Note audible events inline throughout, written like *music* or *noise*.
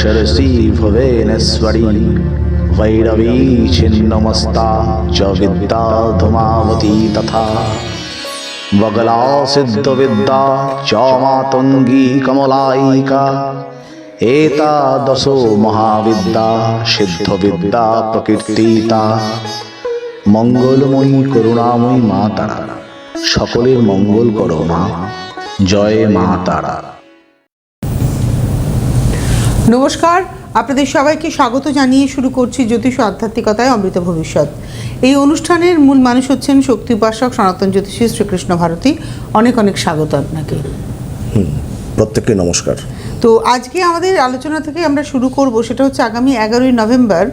মহাবিদ্যা সরসী ভুবনেশ্বরী ভৈরবী ছিন্নমস্তা চ বিদ্যা ধুমাবতী তথা বগলা সিদ্ধবিদ্যা চ মাতঙ্গী কমলায়িকা এতাদশো মহাবিদ্যা সিদ্ধবিদ্যা প্রকীর্তিতা মঙ্গলময়ী করুণাময়ী মা। তারা সকলের মঙ্গল করো মা নমস্কার। আপনাদের সবাইকে স্বাগত জানিয়ে শুরু করছি জ্যোতিষ আধ্যাত্মিকতায় অমৃত ভবিষ্যৎ। এই অনুষ্ঠানের মূল মানুষ হচ্ছেন শক্তি উপাসক সনাতন জ্যোতিষী শ্রীকৃষ্ণ ভারতী। অনেক অনেক স্বাগত আপনাকে। প্রত্যেককে নমস্কার। তো আজকে আমাদের আলোচনা থেকে আমরা শুরু করব সেটা হচ্ছে আগামী এগারোই নভেম্বর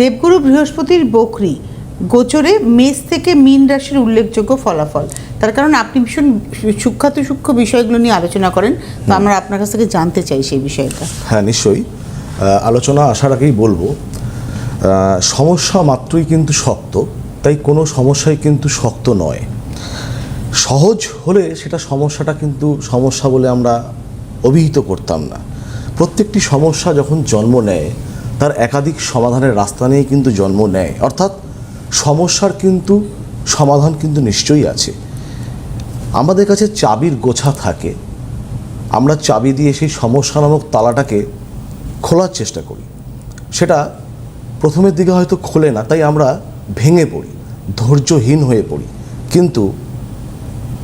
দেবগুরু বৃহস্পতির বকরি। গোচরে মেষ থেকে মীন রাশির উল্লেখযোগ্য ফলাফল। তার কারণ আপনি ভীষণ সূক্ষাত সূক্ষ্ম বিষয়গুলো নিয়ে আলোচনা করেন তো আমরা আপনার কাছ থেকে জানতে চাই সেই বিষয়টা। হ্যাঁ নিশ্চয়ই। আলোচনা আসার আগেই বলব সমস্যা মাত্রই কিন্তু শক্ত তাই কোনো সমস্যাই কিন্তু শক্ত নয়। সহজ হলে সেটা সমস্যাটা কিন্তু সমস্যা বলে আমরা অভিহিত করতাম না। প্রত্যেকটি সমস্যা যখন জন্ম নেয় তার একাধিক সমাধানের রাস্তা নিয়ে কিন্তু জন্ম নেয়। অর্থাৎ সমস্যার কিন্তু, সমাধান কিন্তু নিশ্চয়ই আছে। আমাদের কাছে চাবির গোছা থাকে। আমরা চাবি দিয়ে সেই সমস্যা নামক তালাটাকে খোলার চেষ্টা করি। সেটা প্রথমের দিকে হয়তো খোলে না, তাই আমরা ভেঙে পড়ি, ধৈর্যহীন হয়ে পড়ি। কিন্তু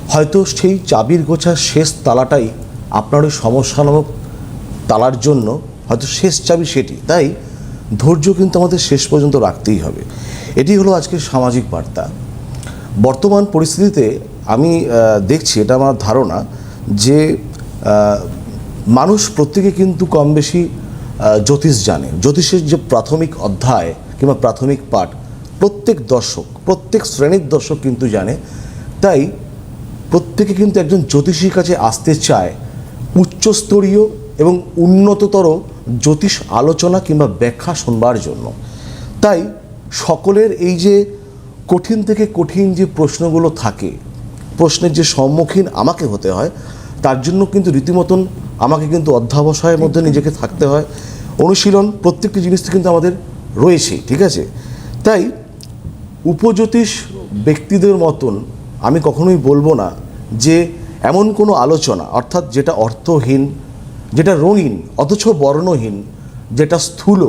হয়তো সেই চাবির গোছার শেষ তালাটাই আপনার ওই সমস্যা নামক তালার জন্য হয়তো শেষ চাবি সেটি। তাই ধৈর্য কিন্তু আমাদের শেষ পর্যন্ত রাখতেই হবে। এটি হলো আজকের সামাজিক বার্তা। বর্তমান পরিস্থিতিতে আমি দেখছি, এটা আমার ধারণা, যে মানুষ প্রত্যেকে কিন্তু কম বেশি জ্যোতিষ জানে। জ্যোতিষের যে প্রাথমিক অধ্যায় কিংবা প্রাথমিক পাঠ, প্রত্যেক দর্শক, প্রত্যেক শ্রেণির দর্শক কিন্তু জানে। তাই প্রত্যেকে কিন্তু একজন জ্যোতিষীর কাছে আসতে চায় উচ্চস্তরীয় এবং উন্নততর জ্যোতিষ আলোচনা কিংবা ব্যাখ্যা শুনবার জন্য। তাই সকলের এই যে কঠিন থেকে কঠিন যে প্রশ্নগুলো থাকে প্রশ্নের যে সম্মুখীন আমাকে হতে হয় তার জন্য কিন্তু রীতিমতন আমাকে কিন্তু অধ্যাবসায়ের মধ্যে নিজেকে থাকতে হয়। অনুশীলন প্রত্যেকটি জিনিস কিন্তু আমাদের রয়েছে ঠিক আছে? তাই উপজ্যোতিষ ব্যক্তিদের মতন আমি কখনোই বলব না যে এমন কোনো আলোচনা অর্থাৎ যেটা অর্থহীন যেটা রঙিন, অথচ বর্ণহীন, যেটা স্থূল,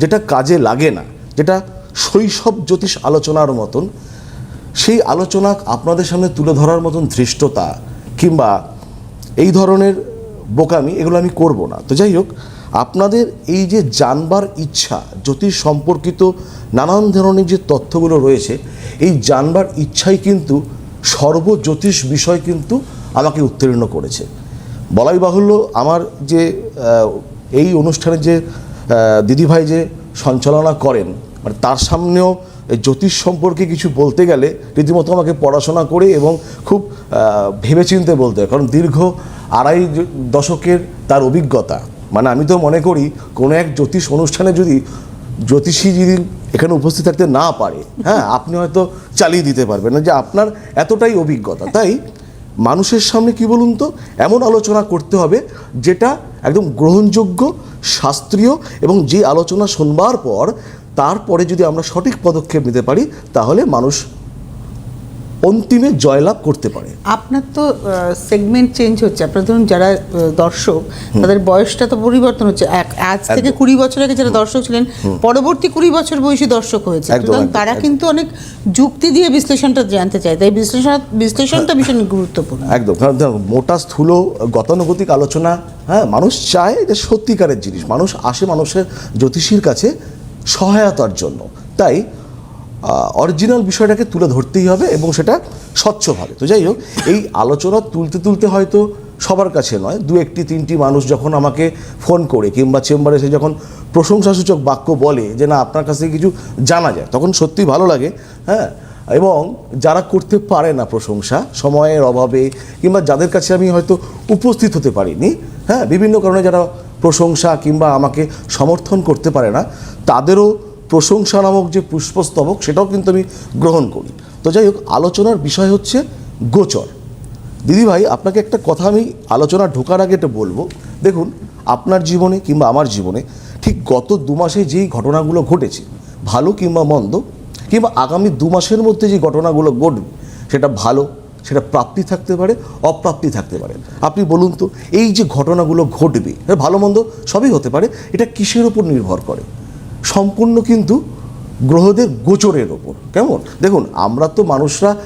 যেটা কাজে লাগে না, যেটা শৈশব জ্যোতিষ আলোচনার মতন, সেই আলোচনা আপনাদের সামনে তুলে ধরার মতন ধৃষ্টতা কিংবা এই ধরনের বোকামি এগুলো আমি করব না। তো যাই হোক, আপনাদের এই যে জানবার ইচ্ছা, জ্যোতিষ সম্পর্কিত নানান ধরনের যে তথ্যগুলো রয়েছে, এই জানবার ইচ্ছাই কিন্তু সর্বজ্যোতিষ বিষয় কিন্তু আমাকে উত্তীর্ণ করেছে। বলাই বাহুল্য আমার যে এই অনুষ্ঠানে যে দিদিভাই যে সঞ্চালনা করেন মানে তার সামনেও জ্যোতিষ সম্পর্কে কিছু বলতে গেলে রীতিমতো আমাকে পড়াশোনা করে এবং খুব ভেবেচিন্তে বলতে হয়। কারণ দীর্ঘ আড়াই দশকের তার অভিজ্ঞতা। মানে আমি তো মনে করি, কোনো এক জ্যোতিষ অনুষ্ঠানে যদি জ্যোতিষী যদি এখানে উপস্থিত থাকতে না পারে হ্যাঁ আপনি হয়তো চালিয়ে দিতে পারবেন যে আপনার এতটাই অভিজ্ঞতা। তাই মানুষের সামনে কি বলুন তো? এমন আলোচনা করতে হবে যেটা একদম গ্রহণযোগ্য, শাস্ত্রীয় এবং যে আলোচনা শুনবার পর তারপরে যদি আমরা সঠিক পদক্ষেপ নিতে পারি, তাহলে মানুষ অন্তিমে জয়লাভ করতে পারে। আপনার তো সেগমেন্ট চেঞ্জ হচ্ছে। আপনার ধরুন যারা দর্শক তাদের বয়সটা তো পরিবর্তন হচ্ছে। আজ থেকে কুড়ি বছর আগে যারা দর্শক ছিলেন পরবর্তী কুড়ি বছর বয়সী দর্শক হয়েছে। সুতরাং তারা কিন্তু অনেক যুক্তি দিয়ে বিশ্লেষণটা জানতে চায়। তাই বিশ্লেষণ বিশ্লেষণটা ভীষণ গুরুত্বপূর্ণ। একদম। কারণ মোটা স্থূল গতানুগতিক আলোচনা হ্যাঁ মানুষ চায় যে সত্যিকারের জিনিস। মানুষ আসে মানুষের জ্যোতিষীর কাছে সহায়তার জন্য। তাই অরিজিনাল বিষয়টাকে তুলে ধরতেই হবে এবং সেটা স্বচ্ছভাবে। তো যাই হোক, এই আলোচনা তুলতে তুলতে হয়তো সবার কাছে নয়, দু একটি, তিনটি মানুষ যখন আমাকে ফোন করে কিংবা চেম্বারে এসে যখন প্রশংসাসূচক বাক্য বলে যে না, আপনার কাছ কিছু জানা যায়, তখন সত্যি ভালো লাগে হ্যাঁ? এবং যারা করতে পারে না প্রশংসা, সময়ের অভাবে কিংবা যাদের কাছে আমি হয়তো উপস্থিত হতে পারিনি হ্যাঁ? বিভিন্ন কারণে যারা প্রশংসা কিংবা আমাকে সমর্থন করতে পারে না, তাদেরও প্রশংসা নামক যে পুষ্পস্তবক, সেটাও কিন্তু আমি গ্রহণ করি। তো যাই হোক, আলোচনার বিষয় হচ্ছে গোচর। দিদিভাই, আপনাকে একটা কথা আমি আলোচনা ঢোকার আগে এটা বলব। দেখুন, আপনার জীবনে কিংবা আমার জীবনে ঠিক গত দু মাসে যেই ঘটনাগুলো ঘটেছে, ভালো কিংবা মন্দ, কিংবা আগামী দু মাসের মধ্যে যে ঘটনাগুলো ঘটবে, সেটা ভালো, সেটা প্রাপ্তি থাকতে পারে, অপ্রাপ্তি থাকতে পারে। আপনি বলুন তো, এই যে ঘটনাগুলো ঘটবে, ভালো মন্দ সবই হতে পারে, এটা কিসের ওপর নির্ভর করে? সম্পূর্ণ কিন্তু গ্রহদের গোচরের ওপর। কেমন? দেখুন আমরা তো মানুষরা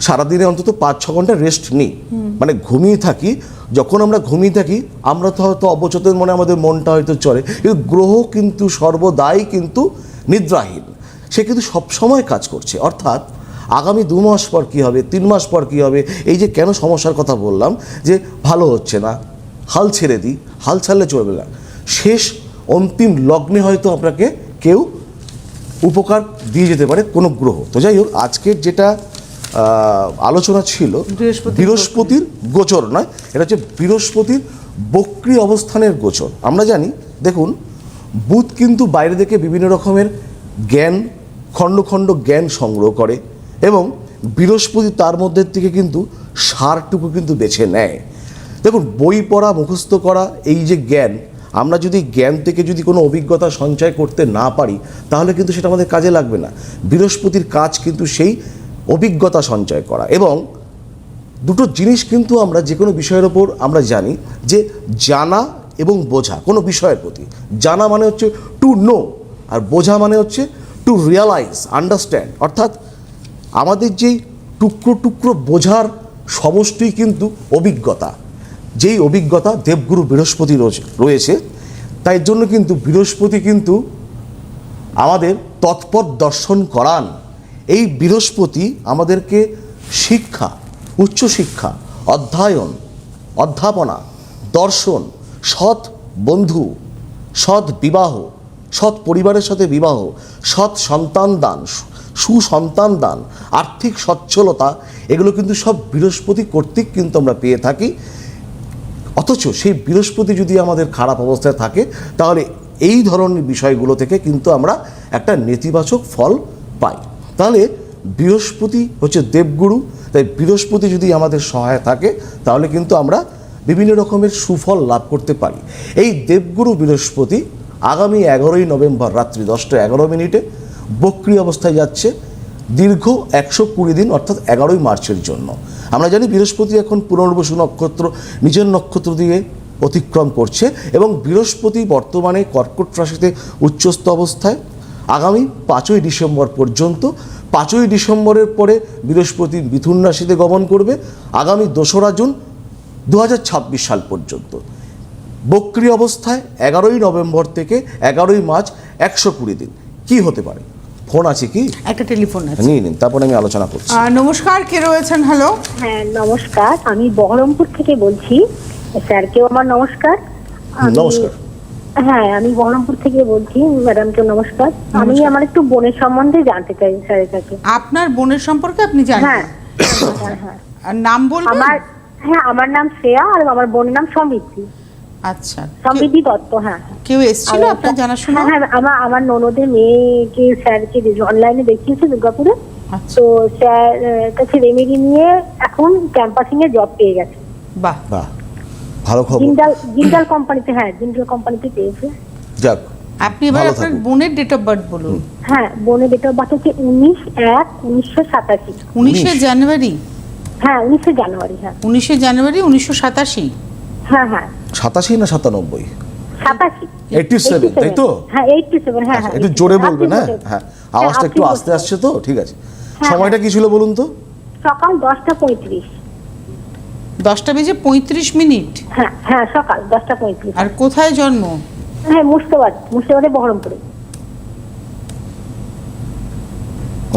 সারাদিনে অন্তত পাঁচ ছ ঘণ্টা রেস্ট নিই। মানে ঘুমিয়ে থাকি যখন আমরা ঘুমিয়ে থাকি আমরা তো হয়তো অবচেতন মনে আমাদের মনটা হয়তো চলে কিন্তু গ্রহ কিন্তু সর্বদাই কিন্তু নিদ্রাহীন। সে কিন্তু সবসময় কাজ করছে। অর্থাৎ আগামী দু মাস পর কী হবে তিন মাস পর কী হবে এই যে কেন সমস্যার কথা বললাম যে ভালো হচ্ছে না হাল ছেড়ে দিই হাল ছাড়লে চলবে না। শেষ অন্তিম লগ্নে হয়তো আপনাকে কেউ উপকার দিয়ে যেতে পারে কোনো গ্রহ। তো যাই হোক আজকের যেটা আলোচনা ছিল বৃহস্পতির গোচর নয় এটা হচ্ছে বৃহস্পতির বক্রি অবস্থানের গোচর। আমরা জানি দেখুন বুধ কিন্তু বাইরে থেকে বিভিন্ন রকমের জ্ঞান খণ্ড খণ্ড জ্ঞান সংগ্রহ করে এবং বৃহস্পতি তার মধ্যে থেকে কিন্তু সারটুকু কিন্তু বেছে নেয়। দেখুন বই পড়া মুখস্থ করা এই যে জ্ঞান আমরা যদি জ্ঞান থেকে যদি কোনো অভিজ্ঞতা সঞ্চয় করতে না পারি, তাহলে কিন্তু সেটা আমাদের কাজে লাগবে না। বৃহস্পতির কাজ কিন্তু সেই অভিজ্ঞতা সঞ্চয় করা। এবং দুটো জিনিস কিন্তু আমরা যে কোনো বিষয়ের ওপর আমরা জানি যে জানা এবং বোঝা, কোনো বিষয়ের প্রতি। জানা মানে হচ্ছে টু নো আর বোঝা মানে হচ্ছে টু রিয়ালাইজ আন্ডারস্ট্যান্ড অর্থাৎ আমাদের যেই টুকরো টুকরো বোঝার সমষ্টি কিন্তু অভিজ্ঞতা। যেই অভিজ্ঞতা দেবগুরু বৃহস্পতি রয়েছে- তাই জন্য কিন্তু বৃহস্পতি কিন্তু আমাদের তৎপর দর্শন করান। এই বৃহস্পতি আমাদেরকে শিক্ষা, উচ্চশিক্ষা, অধ্যয়ন, অধ্যাপনা, দর্শন, সৎ বন্ধু, সৎ বিবাহ, সৎ পরিবারের সাথে বিবাহ, সৎ সন্তান দান, সুসন্তান দান, আর্থিক সচ্ছলতা, এগুলো কিন্তু সব বৃহস্পতি কর্তৃক কিন্তু আমরা পেয়ে থাকি। অথচ সেই বৃহস্পতি যদি আমাদের খারাপ অবস্থায় থাকে, তাহলে এই ধরনের বিষয়গুলো থেকে কিন্তু আমরা একটা নেতিবাচক ফল পাই। তাহলে বৃহস্পতি হচ্ছে দেবগুরু, তাই বৃহস্পতি যদি আমাদের সহায় থাকে, তাহলে কিন্তু আমরা বিভিন্ন রকমের সুফল লাভ করতে পারি। এই দেবগুরু বৃহস্পতি আগামী এগারোই নভেম্বর রাত্রি দশটা এগারো মিনিটে বক্রি অবস্থায় যাচ্ছে দীর্ঘ একশো কুড়ি দিন, অর্থাৎ এগারোই মার্চের জন্য। আমরা জানি বৃহস্পতি এখন পুনর্বসু নক্ষত্র, নিজের নক্ষত্র দিয়ে অতিক্রম করছে এবং বৃহস্পতি বর্তমানে কর্কট রাশিতে উচ্চস্থ অবস্থায়। আগামী পাঁচই ডিসেম্বর পর্যন্ত, পাঁচই ডিসেম্বরের পরে বৃহস্পতি মিথুন রাশিতে গমন করবে। আগামী দোসরা জুন দু হাজার ছাব্বিশ সাল পর্যন্ত। বক্রি অবস্থায় এগারোই নভেম্বর থেকে এগারোই মার্চ একশো কুড়ি দিন। কি হতে পারে? ফোন আছে কি? একটা টেলিফোন আছে। নিয়ে নিন তারপরে আমি আলোচনা করছি। নমস্কার কে রয়েছেন? হ্যালো হ্যাঁ নমস্কার। আমি বহরমপুর থেকে বলছি। স্যার স্যারকেও আমার নমস্কার? নমস্কার। হ্যাঁ আমি বহরমপুর থেকে বলছি ম্যাডামকে নমস্কার। আমি আমার একটু বোনের সম্বন্ধে জানতে চাই স্যারের কাছে। আপনার বোনের সম্পর্কে আপনি জানেন? হ্যাঁ হ্যাঁ হ্যাঁ। নাম বলবেন? আমার হ্যাঁ আমার নাম শ্রেয়া আর আমার বোনের নাম সমৃদ্ধি আচ্ছা। সমৃদ্ধি দত্ত হ্যাঁ। কেউ এসেছিল আপনার জানাশোনা? হ্যাঁ হ্যাঁ আমার আমার ননদের মেয়েকে স্যারকে অনলাইনে দেখিয়েছে দুর্গাপুরে আচ্ছা। তো স্যার কাছে রেমেডি নিয়ে এখন ক্যাম্পাসিং এ জব পেয়ে গেছে। বাহ। বাহ। ভালো খবর। জিন্দাল জিন্দাল কোম্পানিতে হ্যাঁ জিন্দাল কোম্পানিতে পেয়েছে। যাক আপনি এবার আপনার বোনের ডেট অফ বার্থ বলুন। হ্যাঁ বোনের ডেট অফ বার্থ হচ্ছে উনিশ এক উনিশশো সাতাশি। উনিশে। জানুয়ারি? হ্যাঁ উনিশে জানুয়ারি হ্যাঁ। উনিশে জানুয়ারি উনিশশো সাতাশি? হ্যাঁ হ্যাঁ। সাতাশি না সাতানব্বই? তাই তো? হ্যাঁ হ্যাঁ হ্যাঁ একটু জোরে 87 বলবেন হ্যাঁ? হ্যাঁ আওয়াজটা একটু আস্তে আসছে তো? ঠিক আছে। সময়টা কি ছিল বলুন তো? সকাল দশটা পঁয়ত্রিশ। দশটা বেজে পঁয়ত্রিশ মিনিট? হ্যাঁ হ্যাঁ সকাল দশটা পঁয়ত্রিশ। আর কোথায় জন্ম? হ্যাঁ মুর্শিদাবাদ মুর্শিদাবাদে বহরমপুরে।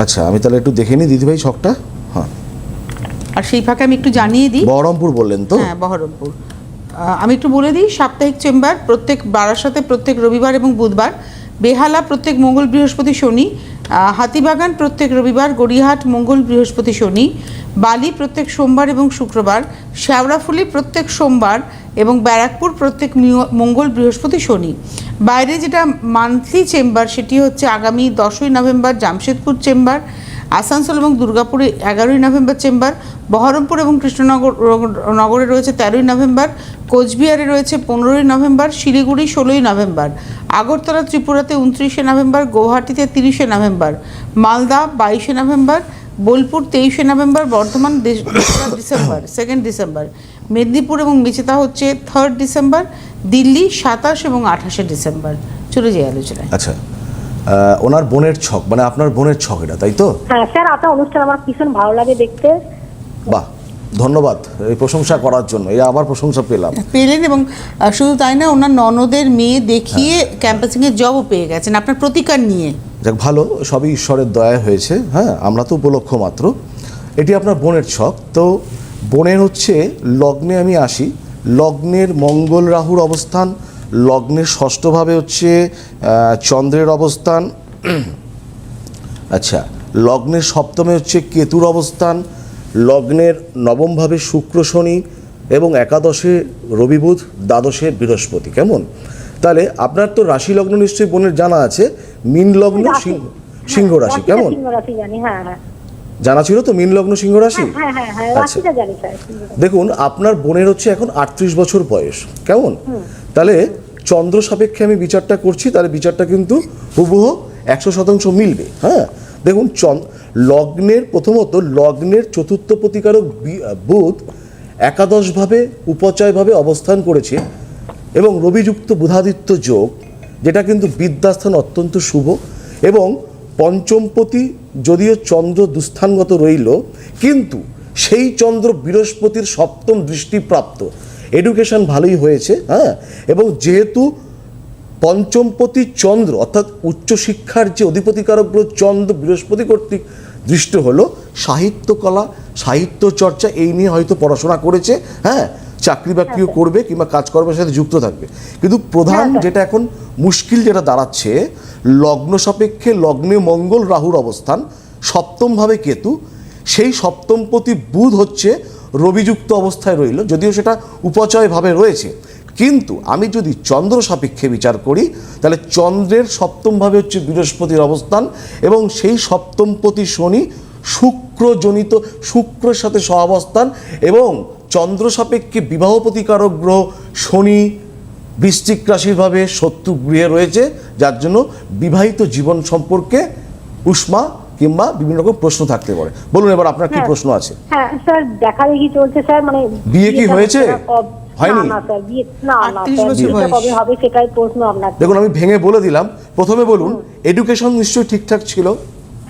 আচ্ছা আমি তাহলে একটু দেখে নিই দিদিভাই ছকটা হ্যাঁ। আর সেই ফাঁকে আমি একটু জানিয়ে দিই। বহরমপুর বললেন তো? হ্যাঁ বহরমপুর। আমি একটু বলে দিই, সাপ্তাহিক চেম্বার প্রত্যেক বারাসাতে প্রত্যেক রবিবার এবং বুধবার, বেহালা প্রত্যেক মঙ্গল বৃহস্পতি শনি হাতিবাগান প্রত্যেক রবিবার, গড়িয়াহাট মঙ্গল বৃহস্পতি শনি, বালি প্রত্যেক সোমবার এবং শুক্রবার, শ্যাওড়াফুলি প্রত্যেক সোমবার এবং ব্যারাকপুর প্রত্যেক মঙ্গল বৃহস্পতি শনি। বাইরে যেটা মান্থলি চেম্বার সেটি হচ্ছে আগামী দশই নভেম্বর, জামশেদপুর চেম্বার আসানসোল এবং দুর্গাপুরে এগারোই নভেম্বর চেম্বার, বহরমপুর এবং কৃষ্ণনগর নগরে রয়েছে তেরোই নভেম্বর, কোচবিহারে রয়েছে পনেরোই নভেম্বর, শিলিগুড়ি ষোলোই নভেম্বর, আগরতলা ত্রিপুরাতে উনত্রিশে নভেম্বর গুয়াহাটিতে তিরিশে নভেম্বর, মালদা বাইশে নভেম্বর, বোলপুর তেইশে November, Bardhaman December second December, Medinipur এবং মেচেতা হচ্ছে থার্ড ডিসেম্বর, দিল্লি সাতাশ এবং আঠাশে ডিসেম্বর। চলে যাই আলোচনায়। আচ্ছা। ওনার বোনের ছক মানে আপনার বোনের ছক এটা তাই তো? হ্যাঁ স্যার আপনার অনুষ্ঠান আমার ভীষণ ভালো লাগে দেখতে। বাহ ধন্যবাদ এই প্রশংসা করার জন্য এই আবার প্রশংসা পেলাম। পেলেন এবং শুধু তাই না ওনার ননদের মেয়ে দেখিয়ে ক্যাম্পাসিংয়ে জবও পেয়ে গেছেন আপনার প্রতিকার নিয়ে। যাক ভালো সবই ঈশ্বরের দয়া হয়েছে হ্যাঁ আমরা তো উপলক্ষ মাত্র। এটি আপনার বোনের ছক তো বোনের হচ্ছে লগ্নে আমি আসি লগ্নের মঙ্গল রাহুর অবস্থান লগ্নের ষষ্ঠভাবে হচ্ছে চন্দ্রের অবস্থান *clears throat* আচ্ছা লগ্নের সপ্তমে হচ্ছে কেতুর অবস্থান লগ্নের নবমভাবে শুক্র শনি এবং একাদশে রবি বুধ দ্বাদশে বৃহস্পতি কেমন? তাহলে আপনার তো রাশি লগ্ন নিশ্চয়ই বোনের জানা আছে মিন লগ্ন রাশি। সিংহ সিংহ রাশি কেমন? জানি হ্যাঁ হ্যাঁ। জানা ছিল তো মিন লগ্ন সিংহ রাশি? হ্যাঁ হ্যাঁ হ্যাঁ আচ্ছা। দেখুন আপনার বোনের হচ্ছে এখন আটত্রিশ বছর বয়স কেমন? তাহলে চন্দ্র সাপেক্ষে আমি বিচারটা করছি, তাহলে বিচারটা কিন্তু হুবহু একশো শতাংশ মিলবে। হ্যাঁ? দেখুন লগ্নের প্রথমত, লগ্নের চতুর্থ প্রতিকারক বুধ একাদশভাবে, উপচয়ভাবে অবস্থান করেছে এবং রবিযুক্ত বুধাদিত্য যোগ, যেটা কিন্তু বিদ্যাস্থান অত্যন্ত শুভ এবং পঞ্চমপতি যদিও চন্দ্র দুস্থানগত রইল, কিন্তু সেই চন্দ্র বৃহস্পতির সপ্তম দৃষ্টিপ্রাপ্ত। এডুকেশন ভালোই হয়েছে হ্যাঁ? এবং যেহেতু পঞ্চমপতি চন্দ্র অর্থাৎ উচ্চশিক্ষার যে অধিপতিকারক গ্রহ চন্দ্র বৃহস্পতি কর্তৃক দৃষ্ট হলো সাহিত্যকলা সাহিত্য চর্চা এই নিয়ে হয়তো পড়াশোনা করেছে হ্যাঁ? চাকরি বাকরিও করবে কিংবা কাজকর্মের সাথে যুক্ত থাকবে। কিন্তু প্রধান যেটা এখন মুশকিল যেটা দাঁড়াচ্ছে লগ্ন সাপেক্ষে লগ্নে মঙ্গল রাহুর অবস্থান সপ্তমভাবে কেতু সেই সপ্তমপতি বুধ হচ্ছে রবিযুক্ত অবস্থায় রইল, যদিও সেটা উপচয়ভাবে রয়েছে। কিন্তু আমি যদি চন্দ্র সাপেক্ষে বিচার করি, তাহলে চন্দ্রের সপ্তমভাবে হচ্ছে বৃহস্পতির অবস্থান এবং সেই সপ্তমপতি শনি শুক্রজনিত, শুক্রের সাথে সহাবস্থান এবং চন্দ্র সাপেক্ষে বিবাহ প্রতিকারক গ্রহ শনি বৃশ্চিক রাশিরভাবে শত্রু গৃহে রয়েছে, যার জন্য বিবাহিত জীবন সম্পর্কে উষ্মা কিংবা বিভিন্ন রকম প্রশ্ন থাকতে পারে। বলুন এবার আপনার কি হ্যাঁ। প্রশ্ন আছে? হ্যাঁ স্যার দেখা দেখি চলছে স্যার মানে বিয়ে কি হয়েছে? হয়নি? না না স্যার বিয়ে না না 38 স্যার বছর বিয়েটা বয়স। কবে হবে সেটাই প্রশ্ন আপনার। দেখুন আমি ভেঙে বলে দিলাম। প্রথমে বলুন এডুকেশন নিশ্চয়ই ঠিকঠাক ছিল?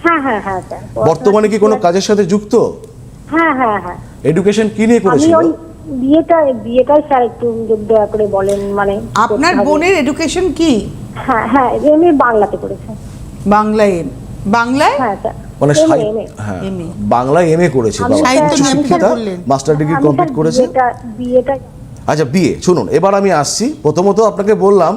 হ্যাঁ হ্যাঁ হ্যাঁ স্যার। বর্তমানে কি কোনো কাজের সাথে যুক্ত? হ্যাঁ হ্যাঁ হ্যাঁ। এডুকেশন কি নিয়ে আমি করেছিল বিয়েটা বিয়েটাই স্যার একটু যদি দয়া করে বলেন মানে আপনার বোনের এডুকেশন কি? হ্যাঁ হ্যাঁ এমনি বাংলাতে করেছে। বাংলায় বাংলায়? হ্যাঁ স্যার মানে হ্যাঁ বাংলায় এমএ করেছে সাহিত্য উচ্চ শিক্ষিতা মাস্টার ডিগ্রি কমপ্লিট করেছে? আচ্ছা বিয়ে। শুনুন এবার আমি আসছি। প্রথমত আপনাকে বললাম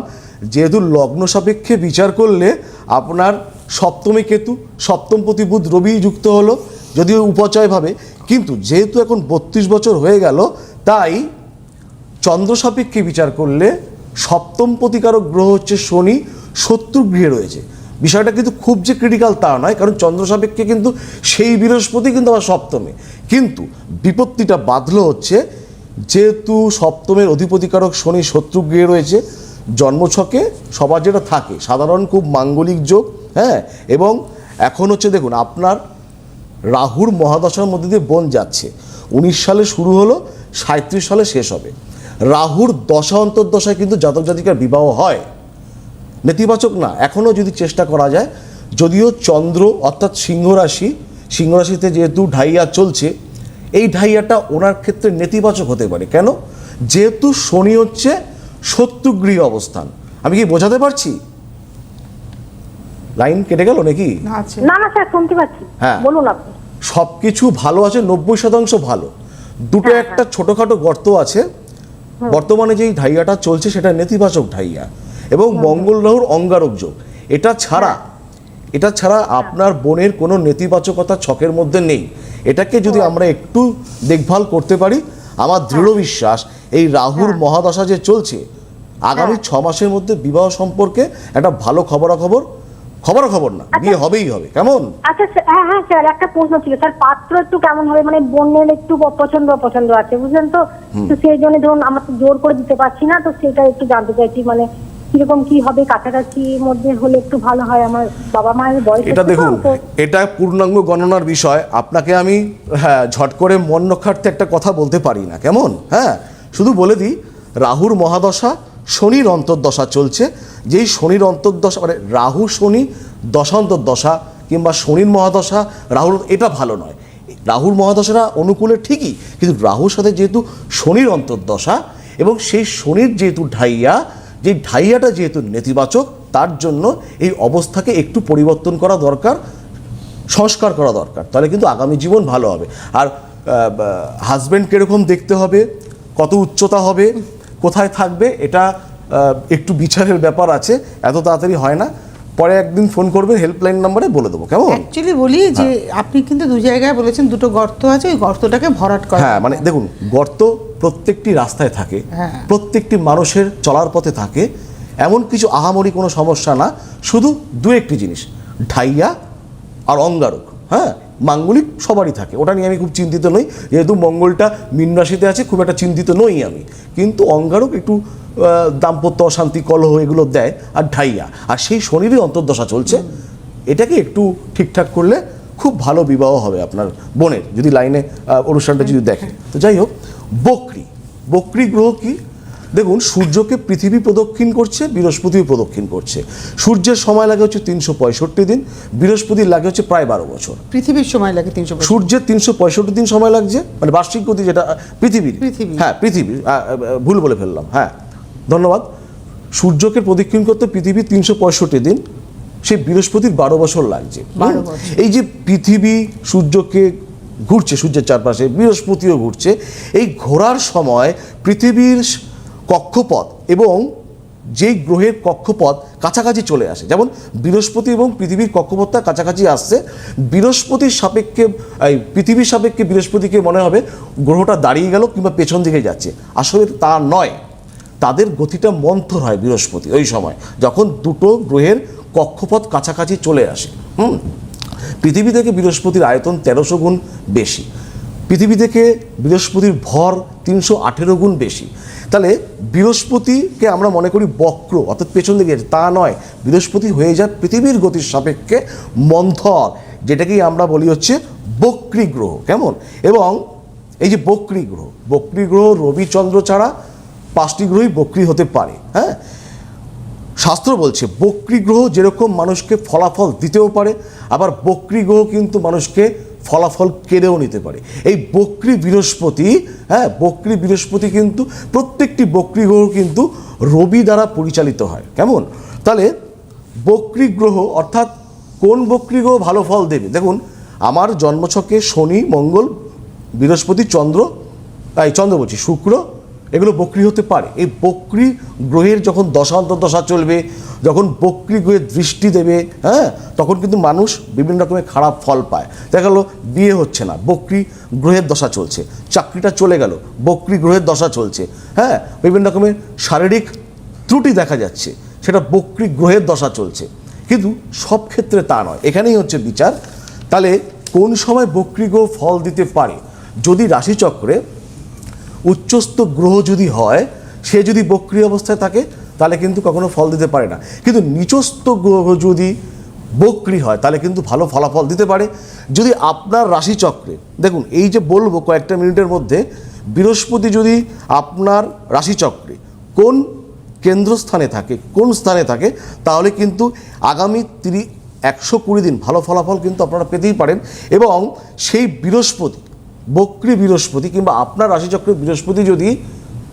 যেহেতু লগ্ন সাপেক্ষে বিচার করলে আপনার সপ্তমী কেতু সপ্তমপতি বুধ রবি যুক্ত হলো যদিও উপচয়ভাবে কিন্তু যেহেতু এখন বত্রিশ বছর হয়ে গেল তাই চন্দ্র সাপেক্ষে বিচার করলে সপ্তম প্রতিকারক গ্রহ হচ্ছে শনি শত্রু গৃহে রয়েছে। বিষয়টা কিন্তু খুব যে ক্রিটিক্যাল তা নয়, কারণ চন্দ্র সাপেক্ষে কিন্তু সেই বৃহস্পতি কিন্তু আবার সপ্তমে। কিন্তু বিপত্তিটা বাঁধলো হচ্ছে, যেহেতু সপ্তমের অধিপতিকারক শনি শত্রু গৃহে রয়েছে, জন্মছকে সবার যেটা থাকে, সাধারণ খুব মাঙ্গলিক যোগ হ্যাঁ এবং এখন হচ্ছে দেখুন, আপনার রাহুর মহাদশার মধ্যে দিয়ে বন যাচ্ছে। উনিশ সালে শুরু হলো সাঁত্রিশ সালে শেষ হবে। রাহুর দশা অন্তর্দশায় কিন্তু জাতক জাতিকার বিবাহ হয়। নেতিবাচক না এখনও যদি চেষ্টা করা যায় যদিও চন্দ্র অর্থাৎ সিংহ রাশি সিংহ রাশিতে যেহেতু ঢাইয়া চলছে এই ঢাইয়াটা ওনার ক্ষেত্রে নেতিবাচক হতে পারে। কেন? যেহেতু শনি হচ্ছে শত্রুগৃহ অবস্থান। আমি কি বোঝাতে পারছি? লাইন কেটে গেল নাকি? না না স্যার শুনতে পাচ্ছি। হ্যাঁ। বলুন আপনি। সব কিছু ভালো আছে নব্বই শতাংশ ভালো। দুটো হ্যাঁ, একটা ছোটোখাটো গর্ত আছে। বর্তমানে যেই ঢাইয়াটা চলছে সেটা নেতিবাচক ঢাইয়া। এবং মঙ্গল। রাহুর অঙ্গারক যোগ। এটা ছাড়া এটা ছাড়া আপনার বোনের কোনো নেতিবাচকতা ছকের মধ্যে নেই। এটাকে যদি আমরা একটু দেখভাল করতে পারি আমার দৃঢ় বিশ্বাস এই রাহুর মহাদশা যে চলছে আগামী ছ মাসের মধ্যে বিবাহ সম্পর্কে একটা ভালো খবরাখবর খবর খবর না বিয়ে হবেই হবে। কেমন? আচ্ছা হ্যাঁ হ্যাঁ স্যার একটা প্রশ্ন ছিল। স্যার পাত্র একটু কেমন হবে? মানে বোনের একটু পছন্দ পছন্দ আছে বুঝলেন তো? তো সেই জন্য ধরুন আমরা তো জোর করে দিতে পারছি না তো সেটা একটু জানতে চাইছি মানে কীরকম কি হবে কাছাকাছি মধ্যে হলে একটু ভালো হয় আমার বাবা মায়ের বয়স এটা দেখুন এটা পূর্ণাঙ্গ গণনার বিষয়। আপনাকে আমি হ্যাঁ ঝট করে মন রক্ষার্থে একটা কথা বলতে পারি না কেমন? হ্যাঁ শুধু বলে দিই রাহুর মহাদশা শনির অন্তর্দশা চলছে। যেই শনির অন্তর্দশা মানে রাহু শনি দশান্তর্দশা কিংবা শনির মহাদশা রাহুর এটা ভালো নয়। রাহুর মহাদশাটা অনুকূলে ঠিকই কিন্তু রাহুর সাথে যেহেতু শনির অন্তর্দশা এবং সেই শনির যেহেতু ঢাইয়া যে ঢাইয়াটা যেহেতু নেতিবাচক, তার জন্য এই অবস্থাকে একটু পরিবর্তন করা দরকার, সংস্কার করা দরকার। তাহলে কিন্তু আগামী জীবন ভালো হবে। আর হাজব্যান্ড কীরকম দেখতে হবে, কত উচ্চতা হবে, কোথায় থাকবে, এটা একটু বিচারের ব্যাপার আছে, এত তাড়াতাড়ি হয় না। পরে একদিন ফোন করবেন হেল্পলাইন নাম্বারে বলে দেবো কেমন? অ্যাকচুয়ালি বলি যে আপনি কিন্তু দু জায়গায় বলেছেন দুটো গর্ত আছে ওই গর্তটাকে ভরাট করা। হ্যাঁ মানে দেখুন গর্ত প্রত্যেকটি রাস্তায় থাকে হ্যাঁ। প্রত্যেকটি মানুষের চলার পথে থাকে এমন কিছু আহামরি কোনো সমস্যা না শুধু দু একটি জিনিস ঢাইয়া আর অঙ্গারক। হ্যাঁ মাঙ্গলিক সবারই থাকে। ওটা নিয়ে আমি খুব চিন্তিত নই। যেহেতু মঙ্গলটা মীন রাশিতে আছে, খুব একটা চিন্তিত নই আমি। কিন্তু অঙ্গারক একটু দাম্পত্য অশান্তি, কলহ এগুলো দেয় আর ঢাইয়া। আর সেই শনিরই অন্তর্দশা চলছে। এটাকে একটু ঠিকঠাক করলে খুব ভালো বিবাহ হবে আপনার বোনের, যদি লাইনে অনুষ্ঠানটা যদি দেখে। তো যাই হোক, বকরি। বকরি গ্রহ কি? দেখুন সূর্যকে পৃথিবী প্রদক্ষিণ করছে বৃহস্পতিও প্রদক্ষিণ করছে। সূর্যের সময় লাগে হচ্ছে তিনশো পঁয়ষট্টি দিন বৃহস্পতির লাগে হচ্ছে প্রায় বারো বছর। পৃথিবীর সময় লাগে তিনশো সূর্যের তিনশো পঁয়ষট্টি দিন সময় লাগছে মানে বার্ষিক গতি যেটা পৃথিবীর। পৃথিবী। হ্যাঁ পৃথিবীর ভুল বলে ফেললাম হ্যাঁ। ধন্যবাদ। সূর্যকে প্রদক্ষিণ করতে পৃথিবী তিনশো পঁয়ষট্টি দিন সেই বৃহস্পতির বারো বছর লাগছে। এই যে পৃথিবী সূর্যকে ঘুরছে সূর্যের চারপাশে বৃহস্পতিও ঘুরছে এই ঘোরার সময় পৃথিবীর কক্ষপথ এবং যেই গ্রহের কক্ষপথ কাছাকাছি চলে আসে, যেমন বৃহস্পতি এবং পৃথিবীর কক্ষপথটা কাছাকাছি আসছে, বৃহস্পতির সাপেক্ষে, এই পৃথিবীর সাপেক্ষে বৃহস্পতিকে মনে হবে গ্রহটা দাঁড়িয়ে গেল কিংবা পেছন দিকে যাচ্ছে। আসলে তা নয়, তাদের গতিটা মন্থর হয় বৃহস্পতি ওই সময়, যখন দুটো গ্রহের কক্ষপথ কাছাকাছি চলে আসে। হুম, পৃথিবী থেকে বৃহস্পতির আয়তন তেরোশো গুণ বেশি। পৃথিবী থেকে বৃহস্পতির ভর তিনশো আঠেরো গুণ বেশি। তাহলে বৃহস্পতিকে আমরা মনে করি বক্র, অর্থাৎ পেছন দিকে। তা নয়, বৃহস্পতি হয়ে যায় পৃথিবীর গতির সাপেক্ষে মন্থর, যেটাকেই আমরা বলি হচ্ছে বক্রী গ্রহ। কেমন? এবং এই যে বক্রী গ্রহ বক্রী গ্রহ রবি চন্দ্র ছাড়া পাঁচটি গ্রহই বক্রী হতে পারে হ্যাঁ? শাস্ত্র বলছে, বক্রী গ্রহ যেরকম মানুষকে ফলাফল দিতেও পারে, আবার বক্রী গ্রহ কিন্তু মানুষকে ফলাফল কেড়েও নিতে পারে। এই বক্রি বৃহস্পতি হ্যাঁ বক্রি বৃহস্পতি কিন্তু প্রত্যেকটি বক্রি গ্রহ কিন্তু রবি দ্বারা পরিচালিত হয়। কেমন? তাহলে বক্রি গ্রহ অর্থাৎ কোন বক্রি গ্রহ ভালো ফল দেবে? দেখুন, আমার জন্মছকে শনি, মঙ্গল, বৃহস্পতি, চন্দ্র তাই চন্দ্র বলছি শুক্র এগুলো বক্রি হতে পারে। এই বক্রি গ্রহের যখন দশা চলবে, যখন বক্রি গ্রহের দৃষ্টি দেবে হ্যাঁ তখন কিন্তু মানুষ বিভিন্ন রকমের খারাপ ফল পায়। দেখা গেলো, বিয়ে হচ্ছে না, বক্রি গ্রহের দশা চলছে, চাকরিটা চলে গেল, বক্রি গ্রহের দশা চলছে হ্যাঁ বিভিন্ন রকমের শারীরিক ত্রুটি দেখা যাচ্ছে, সেটা বক্রি গ্রহের দশা চলছে। কিন্তু সব ক্ষেত্রে তা নয়, এখানেই হচ্ছে বিচার। তাহলে কোন সময় বক্রি গ্রহ ফল দিতে পারে? যদি রাশিচক্রে উচ্চস্থ গ্রহ যদি হয়, সে যদি বক্রি অবস্থায় থাকে, তাহলে কিন্তু কখনো ফল দিতে পারে না। কিন্তু নিচস্থ গ্রহ যদি বক্রি হয়, তাহলে কিন্তু ভালো ফলাফল দিতে পারে। যদি আপনার রাশিচক্রে, দেখুন, এই যে বলব কয়েকটা মিনিটের মধ্যে, বৃহস্পতি যদি আপনার রাশিচক্রে কোন কেন্দ্রস্থানে থাকে, কোন স্থানে থাকে, তাহলে কিন্তু আগামী তিরি, একশো কুড়ি দিন ভালো ফলাফল কিন্তু আপনারা পেতেই পারেন। এবং সেই বৃহস্পতি বক্রী বৃহস্পতি কিংবা আপনার রাশিচক্রে বৃহস্পতি যদি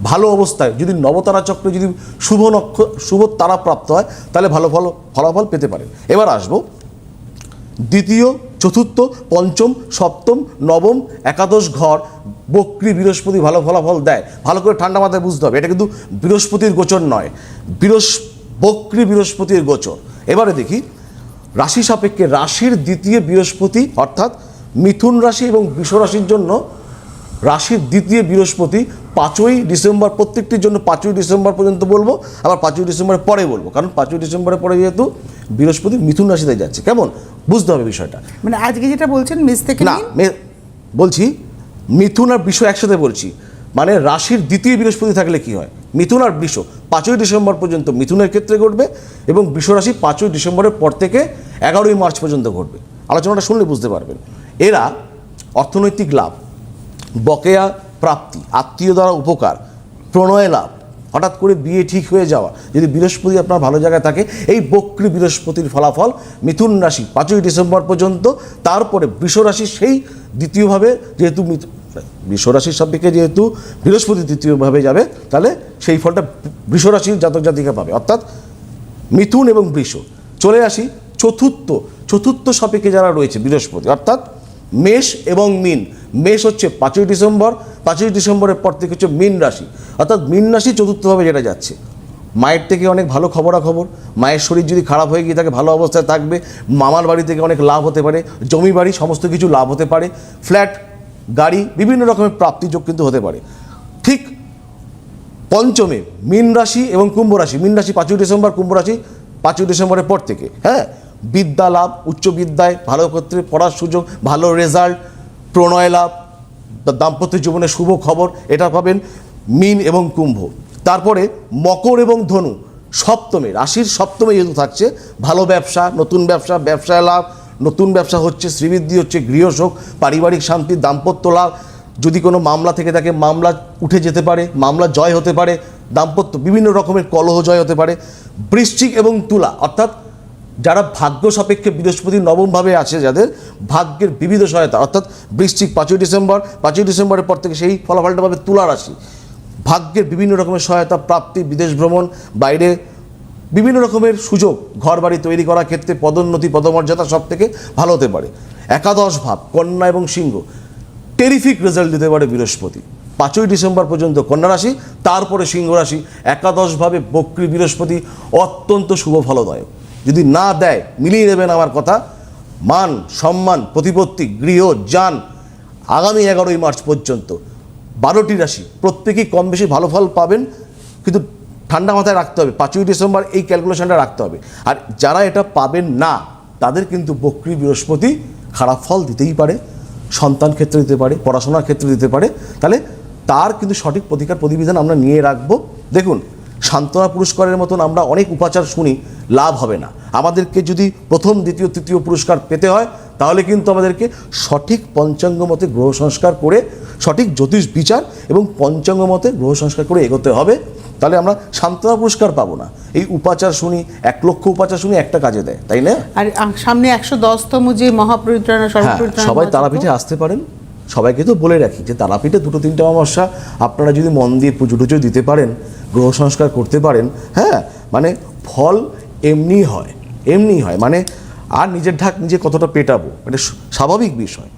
ভালো অবস্থায়, যদি নবতারা চক্রে যদি শুভ নক্ষ, শুভ তারা প্রাপ্ত হয়, তাহলে ভালো ফল, ফলাফল পেতে পারেন। এবার আসব দ্বিতীয়, চতুর্থ, পঞ্চম, সপ্তম, নবম, একাদশ ঘর বক্রি বৃহস্পতি ভালো ফলাফল দেয়। ভালো করে ঠান্ডা মাথায় বুঝতে হবে, এটা কিন্তু বৃহস্পতির গোচর নয়। বৃহস, বক্রি বৃহস্পতির গোচর। এবারে দেখি, রাশি সাপেক্ষে রাশির দ্বিতীয় বৃহস্পতি অর্থাৎ মিথুন রাশি এবং বৃষ রাশির জন্য রাশির দ্বিতীয় বৃহস্পতি পাঁচই ডিসেম্বর প্রত্যেকটির জন্য পাঁচই ডিসেম্বর পর্যন্ত বলব আবার পাঁচই ডিসেম্বরের পরে বলব কারণ পাঁচই ডিসেম্বরের পরে যেহেতু বৃহস্পতি মিথুন রাশিতে যাচ্ছে। কেমন? বুঝতে হবে বিষয়টা। মানে আজকে যেটা বলছেন মেষ থেকে না বলছি মিথুন আর বৃষ একসাথে বলছি। মানে রাশির দ্বিতীয় বৃহস্পতি থাকলে কি হয়? মিথুন আর বৃষ পাঁচই ডিসেম্বর পর্যন্ত মিথুনের ক্ষেত্রে ঘটবে এবং বৃষ রাশি পাঁচই ডিসেম্বরের পর থেকে এগারোই মার্চ পর্যন্ত ঘটবে। আলোচনাটা শুনলে বুঝতে পারবেন। এরা অর্থনৈতিক লাভ, বকেয়া প্রাপ্তি, আত্মীয় দ্বারা উপকার, প্রণয় লাভ, হঠাৎ করে বিয়ে ঠিক হয়ে যাওয়া, যদি বৃহস্পতি আপনার ভালো জায়গায় থাকে, এই বক্রী বৃহস্পতির ফলাফল মিথুন রাশি, পাঁচই ডিসেম্বর পর্যন্ত, তারপরে বৃষ রাশি সেই দ্বিতীয়ভাবে যেহেতু মিথু- বৃষ রাশির সাপেক্ষে যেহেতু বৃহস্পতি দ্বিতীয়ভাবে যাবে, তাহলে সেই ফলটা বৃষ রাশির জাতক জাতিকা পাবে। অর্থাৎ মিথুন এবং বৃষ। চলে আসি চতুর্থ চতুর্থ সাপেক্ষে যারা রয়েছে বৃহস্পতি, অর্থাৎ মেষ এবং মিন। মেষ হচ্ছে পাঁচই ডিসেম্বর, পাঁচই ডিসেম্বরের পর থেকে হচ্ছে মিন রাশি। অর্থাৎ মিন রাশি চতুর্থভাবে যেটা যাচ্ছে। মায়ের থেকে অনেক ভালো খবরাখবর, মায়ের শরীর যদি খারাপ হয়ে গিয়ে থাকে, ভালো অবস্থায় থাকবে, মামার বাড়ি থেকে অনেক লাভ হতে পারে, জমি বাড়ি সমস্ত কিছু লাভ হতে পারে, ফ্ল্যাট, গাড়ি, বিভিন্ন রকমের প্রাপ্তিযোগ কিন্তু হতে পারে। ঠিক পঞ্চমে মীন রাশি এবং কুম্ভ রাশি। মীন রাশি পাঁচই ডিসেম্বর, কুম্ভ রাশি পাঁচই ডিসেম্বরের পর থেকে। হ্যাঁ? বিদ্যা লাভ, উচ্চ বিদ্যায় ভালো ক্ষেত্রে পড়ার সুযোগ, ভালো রেজাল্ট, প্রণয় লাভ দাম্পত্য জীবনে শুভ খবর, এটা পাবেন মিন এবং কুম্ভ। তারপরে মকর এবং ধনু সপ্তমে রাশির সপ্তমে যেহেতু থাকছে, ভালো ব্যবসা, নতুন ব্যবসা, ব্যবসায় লাভ, নতুন ব্যবসা হচ্ছে শ্রীবৃদ্ধি, হচ্ছে গৃহসুখ, পারিবারিক শান্তি, দাম্পত্য লাভ, যদি কোনো মামলা থেকে থাকে, মামলা উঠে যেতে পারে, মামলা জয় হতে পারে, দাম্পত্য বিভিন্ন রকমের কলহ জয় হতে পারে, বৃশ্চিক এবং তুলা, অর্থাৎ যারা ভাগ্য সাপেক্ষে বৃহস্পতি নবমভাবে আছে, যাদের ভাগ্যের বিবিধ সহায়তা, অর্থাৎ বৃষ্টিক পাঁচই ডিসেম্বর, পাঁচই ডিসেম্বরের পর থেকে সেই ফলাফলটা পাবে তুলা রাশি। ভাগ্যের বিভিন্ন রকমের সহায়তা, প্রাপ্তি, বিদেশ ভ্রমণ, বাইরে বিভিন্ন রকমের সুযোগ ঘর বাড়ি তৈরি করার ক্ষেত্রে পদোন্নতি, পদমর্যাদা সব থেকে ভালো হতে পারে। একাদশ ভাব, কন্যা এবং সিংহ টেরিফিক রেজাল্ট দিতে পারে বৃহস্পতি। পাঁচই ডিসেম্বর পর্যন্ত কন্যা রাশি, তারপরে সিংহ রাশি। একাদশভাবে বক্রী বৃহস্পতি অত্যন্ত শুভ ফলদায়ক। যদি না দেয়, মিলিয়ে নেবেন আমার কথা। মান, সম্মান, প্রতিপত্তি, গৃহ, যান আগামী এগারোই মার্চ পর্যন্ত। বারোটি রাশি, প্রত্যেকেই কম বেশি ভালো ফল পাবেন, কিন্তু ঠান্ডা মাথায় রাখতে হবে। পাঁচই ডিসেম্বর এই ক্যালকুলেশনটা রাখতে হবে। আর যারা এটা পাবেন না, তাদের কিন্তু বক্রী বৃহস্পতি খারাপ ফল দিতেই পারে, সন্তান ক্ষেত্রে দিতে পারে, পড়াশোনার ক্ষেত্রে দিতে পারে। তাহলে তার কিন্তু সঠিক প্রতিকার প্রতিবিধান আমরা নিয়ে রাখব। দেখুন সান্ত্বনা পুরস্কারের মতন আমরা অনেক উপাচার শুনি লাভ হবে না। আমাদেরকে যদি প্রথম দ্বিতীয় তৃতীয় পুরস্কার পেতে হয় তাহলে কিন্তু আমাদেরকে সঠিক পঞ্চাঙ্গ মতে গ্রহ সংস্কার করে সঠিক জ্যোতিষ বিচার এবং পঞ্চাঙ্গ মতে গ্রহ সংস্কার করে এগোতে হবে। তাহলে আমরা সান্ত্বনা পুরস্কার পাবো না। এই উপাচার শুনি এক লক্ষ উপাচার শুনি একটা কাজে দেয় তাই না? আর সামনে একশো দশতম যে মহাপরিত্রাণ হ্যাঁ সবাই। তারাপীঠে আসতে পারেন। সবাইকে তো বলে রাখি যে তারাপীঠে দুটো তিনটে অমাবস্যা, আপনারা যদি মন দিয়ে পুজো টুজো দিতে পারেন, গ্রহ সংস্কার করতে পারেন হ্যাঁ? মানে ফল এমনি হয় এমনি হয়। মানে আর নিজের ঢাক নিজে কতটা পেটাবো মানে স্বাভাবিক বিষয়।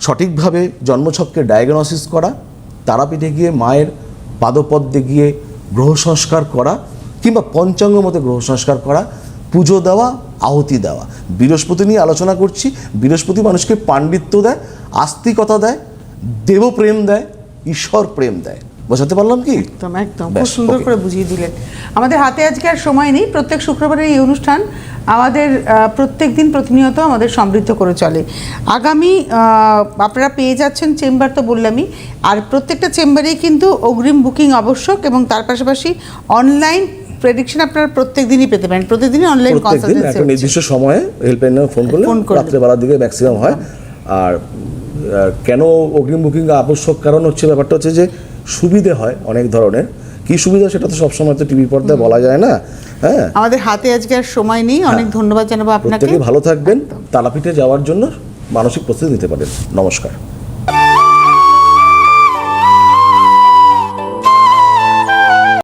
সঠিকভাবে জন্মছককে ডায়াগনোসিস করা, তারাপীঠে গিয়ে মায়ের পাদপদ্মে গিয়ে গ্রহ সংস্কার করা, কিংবা পঞ্চাঙ্গ মতে গ্রহ সংস্কার করা পুজো দেওয়া আহুতি দেওয়া। বৃহস্পতি নিয়ে আলোচনা করছি। বৃহস্পতি মানুষকে পাণ্ডিত্য দেয় আস্তিকতা দেয় দেবপ্রেম দেয় ঈশ্বর প্রেম দেয়। বোঝাতে পারলাম কি? একদম একদম। খুব সুন্দর করে বুঝিয়ে দিলেন। আমাদের হাতে আজকে আর সময় নেই। প্রত্যেক শুক্রবারের এই অনুষ্ঠান আমাদের প্রত্যেক দিন প্রতিনিয়ত আমাদের সমৃদ্ধ করে চলে। আগামী আপনারা পেয়ে যাচ্ছেন চেম্বার তো বললামই। আর প্রত্যেকটা চেম্বারেই কিন্তু অগ্রিম বুকিং আবশ্যক এবং তার পাশাপাশি অনলাইন প্রেডিকশন আপনারা প্রত্যেক দিনই পেতে পারেন। প্রতিদিনই অনলাইন প্রত্যেকদিন একটা নির্দিষ্ট সময়ে হেল্পলাইন ফোন করলে। রাত্রেবেলার দিকে ম্যাক্সিমাম হয়। আর কেন অগ্রিম বুকিং আবশ্যক কারণ হচ্ছে ব্যাপারটা হচ্ছে যে সুবিধে হয় অনেক ধরনের। কি সুবিধা সেটা তো সবসময় তো টিভি পর্দায় বলা যায় না। হ্যাঁ। আমাদের হাতে আজকে আর সময় নেই। অনেক ধন্যবাদ জানাব আপনাকে। ভালো থাকবেন। তারাপীঠে যাওয়ার জন্য মানসিক প্রস্তুতি নিতে পারেন। নমস্কার।